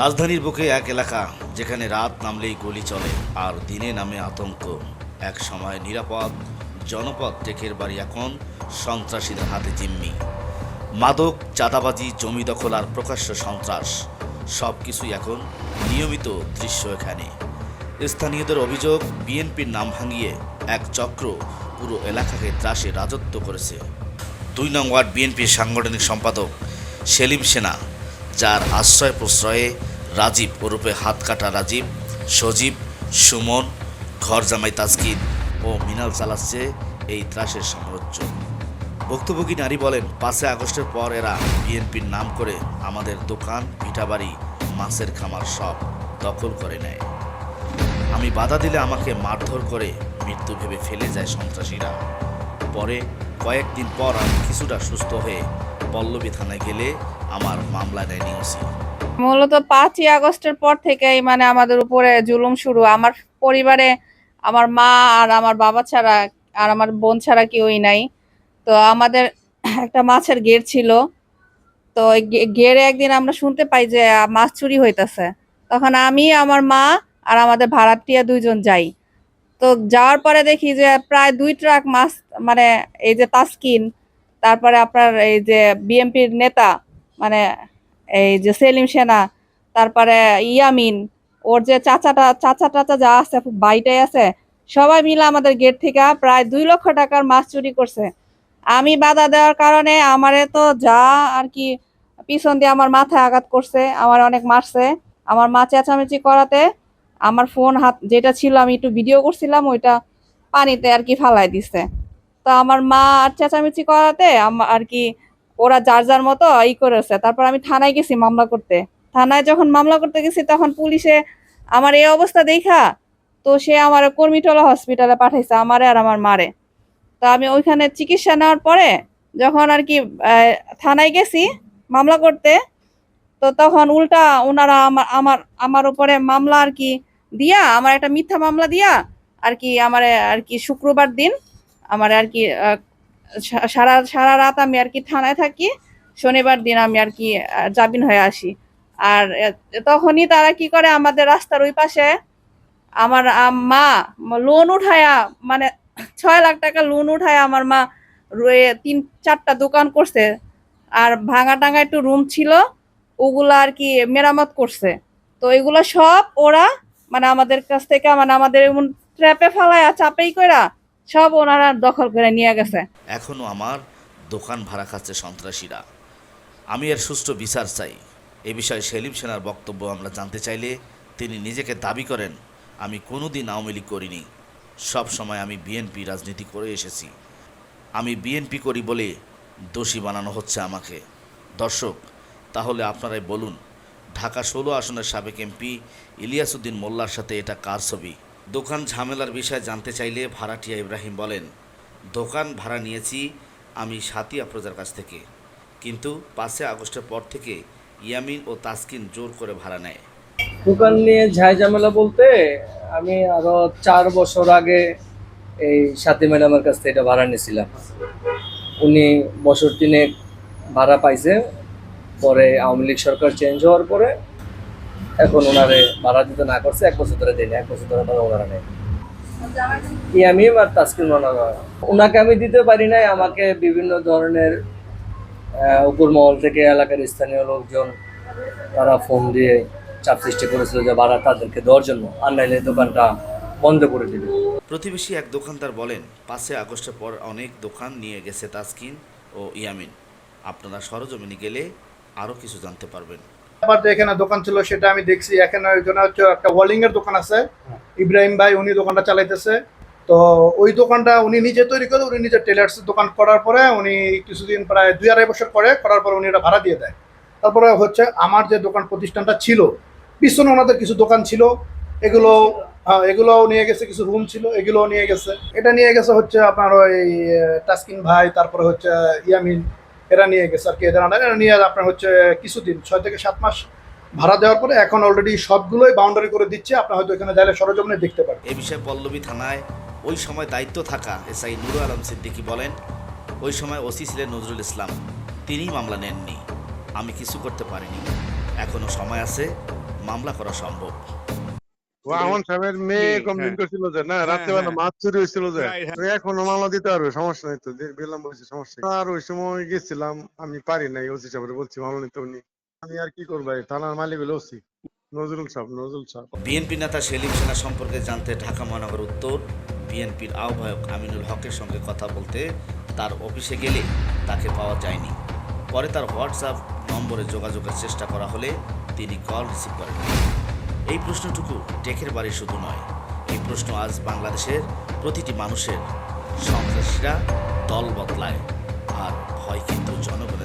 রাজধানীর বুকে এক এলাকা, যেখানে রাত নামলেই গুলি চলে আর দিনে নামে আতঙ্ক। এক সময় নিরাপদ জনপদ টেকের বাড়ি এখন সন্ত্রাসীদের হাতে জিম্মি। মাদক, চাঁদাবাজি, জমি দখল আর প্রকাশ্য সন্ত্রাস সব কিছুই এখন নিয়মিত দৃশ্য এখানে। স্থানীয়দের অভিযোগ, বিএনপির নাম ভাঙিয়ে এক চক্র পুরো এলাকাকে ত্রাসে রাজত্ব করেছে। দুই নং ওয়ার্ড বিএনপির সাংগঠনিক সম্পাদক সেলিম সেনা যার আশ্রয় প্রশ্রয়ে রাজীব ওরূপে হাত কাটা রাজীব, সজীব, সুমন, ঘর জামাই তাজকিন ও মিনাল চালাচ্ছে এই ত্রাসের সাম্রাজ্য। ভুক্তভোগী নারী বলেন পাঁচে আগস্টের পর এরা বিএনপির নাম করে আমাদের দোকান পিঠাবাড়ি মাছের খামার সব দখল করে নেয়। আমি বাধা দিলে আমাকে মারধর করে মৃত্যু ভেবে ফেলে যায় সন্ত্রাসীরা। পরে কয়েকদিন পর আমি কিছুটা সুস্থ হয়ে পল্লবী থানায় গেলে আমার মামলা নেয় নিউসি মূলত পাঁচই আগস্টের পর থেকেই মানে আমাদের উপরে জুলুম শুরু। আমার পরিবারে আমার মা আর আমার বাবা ছাড়া আর আমার বোন ছাড়া কেউই নাই। তো আমাদের একটা মাছের গের ছিল। তো গেরে একদিন আমরা শুনতে পাই যে মাছ চুরি হইতাছে। তখন আমি, আমার মা আর আমাদের ভাড়াটিয়া দুইজন যাই। তো যাওয়ার পরে দেখি যে প্রায় দুই ট্রাক মাছ মানে এই যে তাসকিন তারপরে আপনার এই যে বিএমপির নেতা মানে এই যে সেলিম সেনা, তারপরে ইয়ামিন, ওর যে চাচাটা, চাচা টাচা যা আছে বাইটাই আছে, সবাই মিলে আমাদের গেট থেকে প্রায় দুই লক্ষ টাকার মাছ চুরি করছে। আমি বাধা দেওয়ার কারণে আমারে তো যা আর কি পিছন দিয়ে আমার মাথায় আঘাত করছে, আমার অনেক মারছে। আমার মা চেঁচামেচি করাতে আমার ফোন হাত, যেটা ছিল আমি একটু ভিডিও করছিলাম, ওইটা পানিতে আর কি ফালাই দিছে। তো আমার মা চেঁচামেচি করাতে আর কি ওরা যার যার মতো ই করেছে। তারপর আমি থানায় গেছি মামলা করতে। থানায় যখন মামলা করতে গেছি তখন পুলিশে আমার এই অবস্থা দেখা, তো সে আমার কর্মীটলা হসপিটালে পাঠাইছে, আমারে আর আমার মারে। তো আমি ওইখানে চিকিৎসা নেওয়ার পরে যখন আর কি থানায় গেছি মামলা করতে, তো তখন উল্টা ওনারা আমার আমার আমার উপরে মামলা আর কি দিয়া, আমার একটা মিথ্যা মামলা দিয়া আর কি আমার আর কি শুক্রবার দিন আমার আর কি সারা সারা রাত আমি আর কি থানায় থাকি, শনিবার দিন আমি আর কি জামিন হয়ে আসি। আর তখনই তারা কি করে আমাদের রাস্তার ওই পাশে আমার মা লোন উঠায়া মানে ছয় লাখ টাকা লোন উঠায় আমার মা রয়ে- তিন, চারটা দোকান করছে। আর ভাঙা টাঙা একটু রুম ছিল, ওগুলো আর কি মেরামত করছে। তো এগুলো সব ওরা মানে আমাদের কাছ থেকে মানে আমাদের এমন ট্র্যাপে ফেলায়, চাপেই কইরা সব ওনারা দখল করে নিয়ে গেছে। এখনও আমার দোকান ভাড়া খাচ্ছে সন্ত্রাসীরা। আমি এর সুষ্ঠু বিচার চাই। এ বিষয়ে সেলিম সেনার বক্তব্য আমরা জানতে চাইলে তিনি নিজেকে দাবি করেন, আমি কোনোদিন আওয়ামী লীগ করিনি। সব সময় আমি বিএনপি রাজনীতি করে এসেছি। আমি বিএনপি করি বলে দোষী বানানো হচ্ছে আমাকে। দর্শক, তাহলে আপনারাই বলুন, ঢাকা ষোলো আসনের সাবেক এমপি ইলিয়াসউদ্দিন মোল্লার সাথে এটা কার ছবি? দোকান ঝামেলার বিষয়ে জানতে চাইলে ভাড়াটিয়া ইব্রাহিম বলেন, দোকান ভাড়া নিয়েছি আমি সাথী আফরোজার কাছ থেকে। কিন্তু পাঁচই আগস্টের পর থেকে ইয়ামিন ও তাসকিন জোর করে ভাড়া নেয়। দোকান নিয়ে ঝাই ঝামেলা বলতে আমি আরও চার বছর আগে এই সাথী ম্যাডামের কাছ থেকে এটা ভাড়া নিয়েছিলাম। উনি বছর তিনেক ভাড়া পাইছে। পরে আওয়ামী লীগ সরকার চেঞ্জ হওয়ার পরে এখন ওনারে ভাড়া দিতে না করছে, এক বছর ধরে দেয়নি এক বছর ধরে ভাড়া ওনারা নেই ইয়ামিম আর তাসকিন ওনারা ওনাকে আমি দিতে পারি নাই, আমাকে বিভিন্ন ধরনের উপর মহল থেকে এলাকার স্থানীয় লোকজন, তারা ফোন দিয়ে চাপ সৃষ্টি করেছিল যে ভাড়া তাদেরকে দেওয়ার জন্য। নাইলে দোকানটা বন্ধ করে দিবে। প্রতিবেশী এক দোকানদার বলেন, পাঁচই আগস্টের পর অনেক দোকান নিয়ে গেছে তাসকিন ও ইয়ামিন। আপনারা সরজমিনে গেলে আরও কিছু জানতে পারবেন। আবার এখানে দোকান ছিল সেটা আমি দেখছি। এখানে ওইখানে হচ্ছে একটা ওয়ালিং এর দোকান আছে। ইব্রাহিম ভাই উনি দোকানটা চালাইতেছে। তো ওই দোকানটা উনি নিজে তৈরি করে, উনি নিজে টেলার্স দোকান করার পরে উনি কিছুদিন প্রায় দুই আড়াই বছর করে, করার পরে উনি এটা ভাড়া দিয়ে দেয়। তারপরে হচ্ছে আমার যে দোকান প্রতিষ্ঠানটা ছিল, পিছনে ওনাদের কিছু দোকান ছিল। এগুলো হ্যাঁ এগুলো নিয়ে গেছে, কিছু রুম ছিল এগুলো নিয়ে গেছে। এটা নিয়ে গেছে হচ্ছে আপনার ওই টাস্কিন ভাই, তারপরে হচ্ছে ইয়ামিন। এরা নিয়ে গেছে আর কি, এদের এ। এরা নিয়ে আপনার হচ্ছে কিছুদিন, ছয় থেকে সাত মাস ভাড়া দেওয়ার পরে এখন অলরেডি সবগুলোই বাউন্ডারি করে দিচ্ছে। আপনার হয়তো এখানে যাইলে সরজমিনে দেখতে পারেন এ বিষয়ে পল্লবী থানায় ওই সময় দায়িত্ব থাকা এসআই নুরু আলম সিদ্দিকী বলেন, ওই সময় ওসি ছিলেন নজরুল ইসলাম, তিনিই মামলা নেননি। আমি কিছু করতে পারিনি। এখনও সময় আছে, মামলা করা সম্ভব। ও সাহেবের মেয়ে কমপ্লেন হ্যাঁ। করছিল যে না হ্যাঁ, রাত্রেবেলা হ্যাঁ। মাছ চুরি হয়েছিল যে এখনও মামলা দিতে পারবে? সমস্যা নাই তো যে- দিলাম বলছি সমস্যা আর ওই সময় গেছিলাম আমি পারি নাই ওসি সাহেবের বলছি মামলা নিতে উনি। আমি আর কি করব? থানার মালিক হলো ওসি। নজরুল সাহেব নজরুল সাহেব। বিএনপি নেতা সেলিম সেনা সম্পর্কে জানতে ঢাকা মহানগর উত্তর বিএনপির আহ্বায়ক আমিনুল হকের সঙ্গে কথা বলতে তার অফিসে গেলে তাকে পাওয়া যায়নি। পরে তার হোয়াটসঅ্যাপ নম্বরে যোগাযোগের চেষ্টা করা হলে তিনি কল রিসিভ করেন। এই প্রশ্নটুকু টেকের বাড়ি শুধু নয়, এই প্রশ্ন আজ বাংলাদেশের প্রতিটি মানুষের। সন্ত্রাসীরা দল বদলায়, আর ভয় কিন্তু জনগণ